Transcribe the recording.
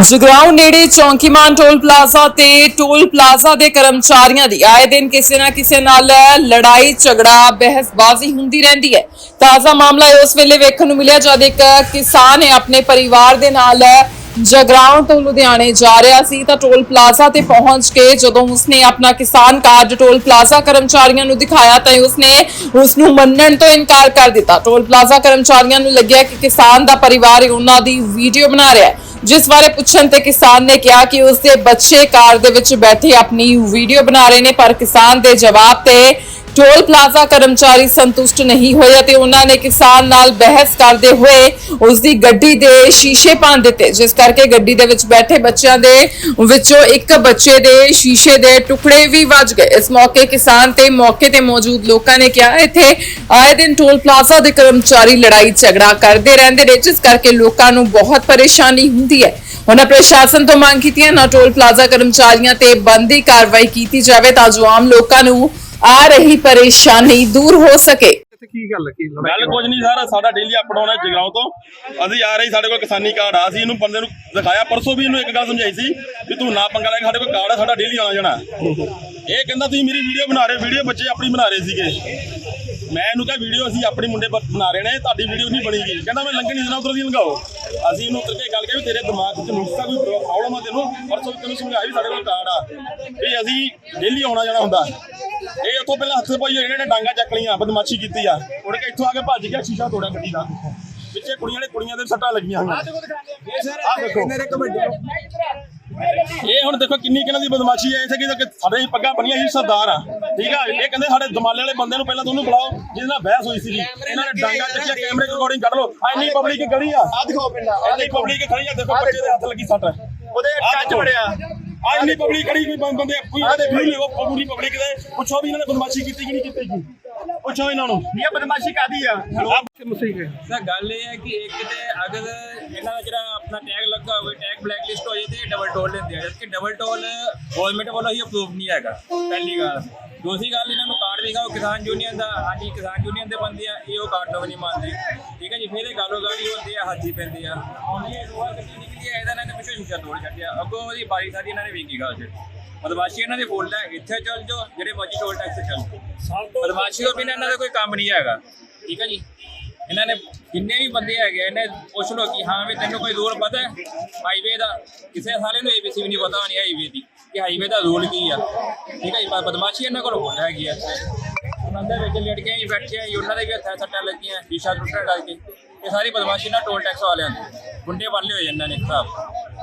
ਜਗਰਾਉਂ ਨੇੜੇ ਚੌਂਕੀਮਾਨ toll plaza ਤੇ toll plaza ਦੇ ਕਰਮਚਾਰੀਆਂ ਦੀ ਆਏ ਦਿਨ ਕਿਸੇ ਨਾ ਕਿਸੇ ਨਾਲ ਲੜਾਈ, ਝਗੜਾ, ਬਹਿਸਬਾਜ਼ੀ ਹੁੰਦੀ ਰਹਿੰਦੀ ਹੈ। ਤਾਜ਼ਾ ਮਾਮਲਾ ਉਸ ਵੇਲੇ ਵੇਖਣ ਨੂੰ ਮਿਲਿਆ ਜਦ ਇੱਕ ਕਿਸਾਨ ਹੈ ਆਪਣੇ ਪਰਿਵਾਰ ਦੇ ਨਾਲ ਜਗਰਾਉਂ ਤੋਂ ਲੁਧਿਆਣੇ ਜਾ ਰਿਹਾ ਸੀ ਤਾਂ ਟੋਲ ਪਲਾਜ਼ਾ ਤੇ ਪਹੁੰਚ ਕੇ ਜਦੋਂ ਉਸਨੇ ਆਪਣਾ ਕਿਸਾਨ ਕਾਰਡ ਟੋਲ ਪਲਾਜ਼ਾ ਕਰਮਚਾਰੀਆਂ ਨੂੰ ਦਿਖਾਇਆ ਤਾਂ ਉਸਨੇ ਉਸ ਨੂੰ ਮੰਨਣ ਤੋਂ ਇਨਕਾਰ ਕਰ ਦਿੱਤਾ। ਟੋਲ ਪਲਾਜ਼ਾ ਕਰਮਚਾਰੀਆਂ ਨੂੰ ਲੱਗਿਆ ਕਿ ਕਿਸਾਨ ਦਾ ਪਰਿਵਾਰ ਉਹਨਾਂ ਦੀ ਵੀਡੀਓ ਬਣਾ ਰਿਹਾ ਹੈ। ਜਿਸ ਬਾਰੇ ਪੁੱਛਣ ਤੇ ਕਿਸਾਨ ਨੇ ਕਿਹਾ ਕਿ ਉਸ ਦੇ ਬੱਚੇ ਕਾਰ ਦੇ ਵਿੱਚ ਬੈਠੇ ਆਪਣੀ ਵੀਡੀਓ ਬਣਾ ਰਹੇ ਨੇ, ਪਰ ਕਿਸਾਨ ਦੇ ਜਵਾਬ ਤੇ ਟੋਲ ਪਲਾਜ਼ਾ ਕਰਮਚਾਰੀ ਸੰਤੁਸ਼ਟ ਨਹੀਂ ਹੋਏ ਅਤੇ ਉਹਨਾਂ ਨੇ ਕਿਸਾਨ ਨਾਲ ਬਹਿਸ ਕਰਦੇ ਹੋਏ ਉਸ ਦੀ ਗੱਡੀ ਦੇ ਸ਼ੀਸ਼ੇ ਭੰਨ ਦਿੱਤੇ, ਜਿਸ ਕਰਕੇ ਗੱਡੀ ਦੇ ਵਿੱਚ ਬੈਠੇ ਬੱਚਿਆਂ ਦੇ ਵਿੱਚੋਂ ਇੱਕ ਬੱਚੇ ਦੇ ਸ਼ੀਸ਼ੇ ਦੇ ਟੁਕੜੇ ਵੀ ਵੱਜ ਗਏ। ਇਸ ਮੌਕੇ ਕਿਸਾਨ ਤੇ ਮੌਕੇ ਤੇ ਮੌਜੂਦ ਲੋਕਾਂ ਨੇ ਕਿਹਾ, ਇੱਥੇ ਆਏ ਦਿਨ ਟੋਲ ਪਲਾਜ਼ਾ ਦੇ ਕਰਮਚਾਰੀ ਲੜਾਈ ਝਗੜਾ ਕਰਦੇ ਰਹਿੰਦੇ ਨੇ, ਜਿਸ ਕਰਕੇ ਲੋਕਾਂ ਨੂੰ ਬਹੁਤ ਪਰੇਸ਼ਾਨੀ ਹੁੰਦੀ ਹੈ। ਉਹਨਾਂ ਪ੍ਰਸ਼ਾਸਨ ਤੋਂ ਮੰਗ ਕੀਤੀ ਹੈ, ਨਾ ਟੋਲ ਪਲਾਜ਼ਾ ਕਰਮਚਾਰੀਆਂ ਤੇ ਬੰਦੀ ਕਾਰਵਾਈ ਕੀਤੀ ਜਾਵੇ ਤਾਂ ਜੋ ਆਮ ਲੋਕਾਂ ਨੂੰ ਆ ਰਹੀ ਪਰੇਸ਼ਾਨੀ ਦੂਰ ਹੋ ਸਕੇ। ਤੇ ਕੀ ਗੱਲ ਕੀ ਲੜਾਈ ਗੱਲ ਕੁਝ ਨਹੀਂ ਸਾਰਾ ਸਾਡਾ ਡੇਲੀ ਅਪ ਡਾਊਨ ਹੈ ਜਗਰਾਉਂ ਤੋਂ। ਅਸੀਂ ਆ ਰਹੀ ਸਾਡੇ ਕੋਲ ਕਿਸਾਨੀ ਕਾਰਡ ਆ। ਅਸੀਂ ਇਹਨੂੰ ਬੰਦੇ ਨੂੰ ਦਿਖਾਇਆ। ਪਰਸੋਂ ਵੀ ਇਹਨੂੰ ਇੱਕ ਗੱਲ ਸਮਝਾਈ ਸੀ ਵੀ ਤੂੰ ਨਾ ਪੰਗਾ ਲੈ ਕੇ ਸਾਡੇ ਕੋਲ ਕਾਰਡ ਆ ਸਾਡਾ ਡੇਲੀ ਆਣਾ ਜਾਣਾ। ਇਹ ਕਹਿੰਦਾ ਤੁਸੀਂ ਮੇਰੀ ਵੀਡੀਓ ਬਣਾ ਰਹੇ ਵੀਡੀਓ ਬੱਚੇ ਆਪਣੀ ਬਣਾ ਰਹੇ ਸੀਗੇ। ਮੈਂ ਇਹਨੂੰ ਕਿਹਾ ਵੀਡੀਓ ਅਸੀਂ ਆਪਣੀ ਮੁੰਡੇ ਬਣਾ ਰਹੇ ਨੇ ਤੁਹਾਡੀ ਵੀਡੀਓ ਨਹੀਂ ਬਣੀਗੀ। ਕਹਿੰਦਾ ਮੈਂ ਲੰਘਣੀ ਦੇਣਾ ਉਧਰ ਦੀ ਲੰਘਾਓ। ਅਸੀਂ ਇਹਨੂੰ ਉੱਤਰ ਕੇ ਗੱਲ ਕਹੀ ਵੀ ਤੇਰੇ ਦਿਮਾਗ 'ਚ ਨੁਕਸਾ ਕੋਈ ਪ੍ਰੋਬਲਮ ਆ ਤੈਨੂੰ। ਪਰਸੋਂ ਤੈਨੂੰ ਸਮਝਾਇਆ ਵੀ ਸਾਡੇ ਕੋਲ ਕਾਰਡ ਆ। ਵੀ ਅਸੀਂ ਡੇਲੀ ਆਉਣਾ ਜਾਣਾ ਹੁੰਦਾ। ਇਹ ਉੱਥੋਂ ਪਹਿਲਾਂ ਹੱਥ ਪਾਈ ਇਹਨਾਂ ਨੇ ਡਾਂਗਾ ਚੱਕ ਲਈਆਂ ਬਦਮਾਸ਼ੀ ਕੀਤੀ ਆ। ਉੜ ਕੇ ਇੱਥੋਂ ਆ ਕੇ ਭੱਜ ਗਿਆ ਸ਼ੀਸ਼ਾ ਤੋੜਿਆ ਗੱਡੀ ਦਾ। ਪਿੱਛੇ ਕੁੜੀਆਂ ਨੇ ਕੁੜੀਆਂ ਦੇ ਸੱਟਾਂ ਲੱਗੀਆਂ ਹੋਈਆਂ। ਆਹ ਦੇਖੋ ਇਹ ਹੁਣ ਦੇਖੋ ਕਿੰਨੀ ਕਿਹਨਾਂ ਦੀ ਬਦਮਾਸ਼ੀ ਹੈ ਇਥੇ ਕਿ ਸਾਡੇ ਹੀ ਪੱਗਾਂ ਬਣੀਆਂ ਸੀ ਸਰਦਾਰ ਆ। ਠੀਕ ਆ ਇਹ ਕਹਿੰਦੇ ਸਾਡੇ ਦਮਾਲੇ ਵਾਲੇ ਬੰਦੇ ਨੂੰ ਪਹਿਲਾਂ ਤੁਹਾਨੂੰ ਬੁਲਾਓ ਜਿਹਦੇ ਨਾਲ ਬਹਿਸ ਹੋਈ ਸੀਗੀ। ਇਹਨਾਂ ਨੇ ਡਾਂਗਾ ਚੱਕਿਆ ਕੈਮਰੇ ਰਿਕਾਰਡਿੰਗ ਕੱਢ ਲਓ। ਆ ਇੰਨੀ ਪਬਲਿਕ ਖੜੀ ਆ ਆ। ਦਿਖਾਓ ਪਿੰਡਾ ਇੰਨੀ ਪਬਲਿਕ ਖੜੀ ਆ ਦੇਖੋ ਬੱਚੇ ਦੇ ਹੱਥ ਲੱਗੀ ਸੱਟ। ਉਹਦੇ ਟੱਚ ਦੇਖੋ। ਇੰਨੀ ਪਬਲਿਕ ਖੜੀ ਕੋਈ ਬੰਦੇ ਕੋਈ ਇਹਦੇ ਵੀਊ ਨਹੀਂ ਉਹ ਪੂਰੀ ਪਬਲਿਕ ਦੇ। ਪੁੱਛੋ ਵੀ ਇਹਨਾਂ ਨੇ ਬਦਮਾਸ਼ੀ ਕੀਤੀ ਕਿ ਨਹੀਂ ਕੀਤੀ ਜੀ। ਪੁੱਛੋ ਇਹਨਾਂ ਨੂੰ। ਇਹ ਬਦਮਾਸ਼ੀ ਕਾਦੀ ਆ? ਸਰ ਗੱਲ ਇਹ ਹੈ ਕਿ ਇੱਕ ਤੇ ਅਗਰ ਇਹਨਾਂ ਦਾ ਜਿਹੜਾ ਆਪਣਾ ਟੈਗ ਲੱਗਾ ਹੋਵੇ ਟੈਗ ਬਲੈਕ ਲਿਸਟ ਹੋ ਜਾਏ ਤੇ ਡਬਲ ਟੋਲ ਲੈਂਦੇ ਆ। ਜਦਕਿ ਡਬਲ ਟੋਲ ਗਵਰਨਮੈਂਟ ਵੱਲੋਂ ਹੀ ਅਪਰੂਵ ਨਹੀਂ ਹੈਗਾ ਪਹਿਲੀ ਗੱਲ। ਦੂਸਰੀ ਗੱਲ ਇਹਨਾਂ ਨੂੰ ਕਾਰਡ ਵਿਖਾਓ ਕਿਸਾਨ ਯੂਨੀਅਨ ਦਾ। ਹਾਂਜੀ ਕਿਸਾਨ ਯੂਨੀਅਨ ਦੇ ਬੰਦੇ ਆ ਇਹ ਉਹ ਕਾਰਡ ਨੂੰ ਵੀ ਨਹੀਂ ਮੰਨਦੇ। ਠੀਕ ਹੈ ਜੀ ਫਿਰ ਇਹ ਗਾਲੋ ਗਾਲੀ ਹੁੰਦੀ ਆ ਹਾਜੀ ਪੈਂਦੇ ਆ। ਹੁਣ ਇਹ ਰੋਆ ਗੱਡੀ ਤੋੜ ਛੱਡਿਆ ਅੱਗੋਂ ਉਹਦੀ ਬਾਰੀ ਸਾਰੀ ਇਹਨਾਂ ਨੇ ਵੇਖੀ ਗਾ ਚ ਬਦਮਾਸ਼ੀ ਇਹਨਾਂ ਦੀ ਫੁੱਲ ਹੈ ਇੱਥੇ ਚੱਲ ਜਾਓ ਜਿਹੜੇ ਮਰਜ਼ੀ ਟੋਲ ਟੈਕਸ ਚੱਲ ਬਦਮਾਸ਼ੀ ਤੋਂ ਬਿਨਾਂ ਇਹਨਾਂ ਦਾ ਕੋਈ ਕੰਮ ਨਹੀਂ ਹੈਗਾ। ਠੀਕ ਹੈ ਜੀ? ਇਹਨਾਂ ਨੇ ਜਿੰਨੇ ਵੀ ਬੰਦੇ ਹੈਗੇ ਆ, ਇਹਨੇ ਪੁੱਛ ਲੋ ਕਿ ਹਾਂ ਵੀ ਤੈਨੂੰ ਕੋਈ ਰੂਲ ਪਤਾ ਹੈ? ਹਾਈਵੇ ਦਾ। ਕਿਸੇ ਸਾਲੇ ਨੂੰ ਏਬੀਸੀ ਵੀ ਨਹੀਂ ਪਤਾ ਹੋਣੀ ਹਾਈਵੇ ਦੀ ਕਿ ਹਾਈਵੇ ਦਾ ਰੂਲ ਕੀ ਆ। ਠੀਕ ਹੈ ਜੀ? ਬਦਮਾਸ਼ੀ ਇਹਨਾਂ ਕੋਲ ਹੋ ਹੈਗੀ ਆ। ਉਹਨਾਂ ਦੇ ਵਿੱਚ ਲੜਕੀਆਂ ਹੀ ਬੈਠੀਆਂ ਜੀ ਉਹਨਾਂ ਦੇ ਵੀ ਹੱਥਾਂ ਸੱਟਾਂ ਲੱਗੀਆਂ ਸ਼ੀਸ਼ਾ ਟੁੱਟਣ ਲੱਗ ਕੇ ਇਹ ਸਾਰੀ ਬਦਮਾਸ਼ੀ ਨਾਲ ਟੋਲ ਟੈਕਸ ਵਾਲਿਆਂ ਦੀ। ਗੁੰਡੇ ਵਾਲੇ ਹੋਏ ਇਹਨਾਂ ਨੇ ਹਿਸਾਬ